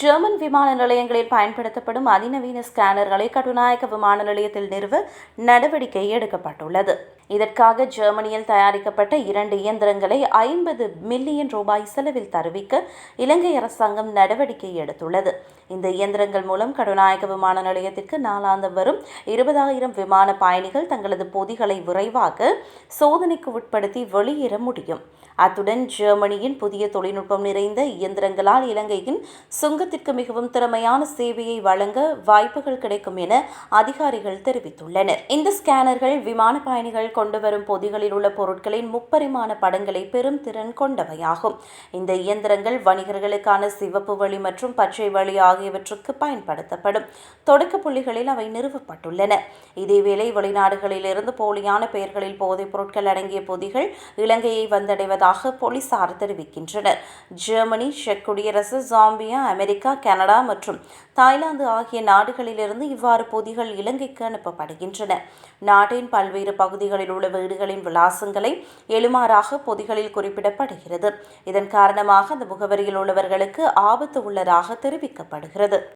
German விமான நிலையங்களில் பயன்படுத்தப்படும் அதிநவீன ஸ்கேனர்களை கட்டுநாயக்க விமான நிலையத்தில் நிறுவ நடவடிக்கை எடுக்கப்பட்டுள்ளது. இதற்காக ஜெர்மனியில் தயாரிக்கப்பட்ட இரண்டு இயந்திரங்களை ஐம்பது மில்லியன் ரூபாய் செலவில் தருவிக்க இலங்கை அரசாங்கம் நடவடிக்கை எடுத்துள்ளது. இந்த இயந்திரங்கள் மூலம் கடநாயக விமான நிலையத்திற்கு நாளாந்தம் வரும் இருபதாயிரம் விமான பயணிகள் தங்களது பொதிகளை விரைவாக சோதனைக்கு உட்படுத்தி வெளியேற முடியும். அத்துடன் ஜெர்மனியின் புதிய தொழில்நுட்பம் நிறைந்த இயந்திரங்களால் இலங்கையின் சுங்கத்திற்கு மிகவும் திறமையான சேவையை வழங்க வாய்ப்புகள் கிடைக்கும் என அதிகாரிகள் தெரிவித்துள்ளனர். இந்த ஸ்கேனர்கள் விமான பயணிகள் கொண்டு வரும் பொதிகளில் உள்ள பொருட்களின் முப்பரிமாண படங்களை பெரும் திறன் கொண்டவையாகும். இந்த இயந்திரங்கள் வணிகர்களுக்கான சிவப்பு வழி மற்றும் பச்சை வழி ஆகியவற்றுக்கு பயன்படுத்தப்படும். தொடக்க புள்ளிகளில் அவை நிறுவப்பட்டுள்ளன. இதேவேளை வெளிநாடுகளிலிருந்து போலியான பெயர்களில் போதைப் பொருட்கள் அடங்கிய பொதிகள் இலங்கையை வந்தடைவதாக போலீசார் தெரிவிக்கின்றனர். ஜெர்மனி செக் குடியரசு ஜாம்பியா அமெரிக்கா கனடா மற்றும் தாய்லாந்து ஆகிய நாடுகளிலிருந்து இவ்வாறு பொதிகள் இலங்கைக்கு அனுப்பப்படுகின்றன. நாட்டின் பல்வேறு பகுதிகளில் உள்ள வீடுகளின் விலாசங்களை எழுமாறாக பொதிகளில் குறிப்பிடப்படுகிறது. இதன் காரணமாக அந்த முகவரியில் உள்ளவர்களுக்கு ஆபத்து உள்ளதாக தெரிவிக்கப்படும். தெரிவிக்கப்படுகிறது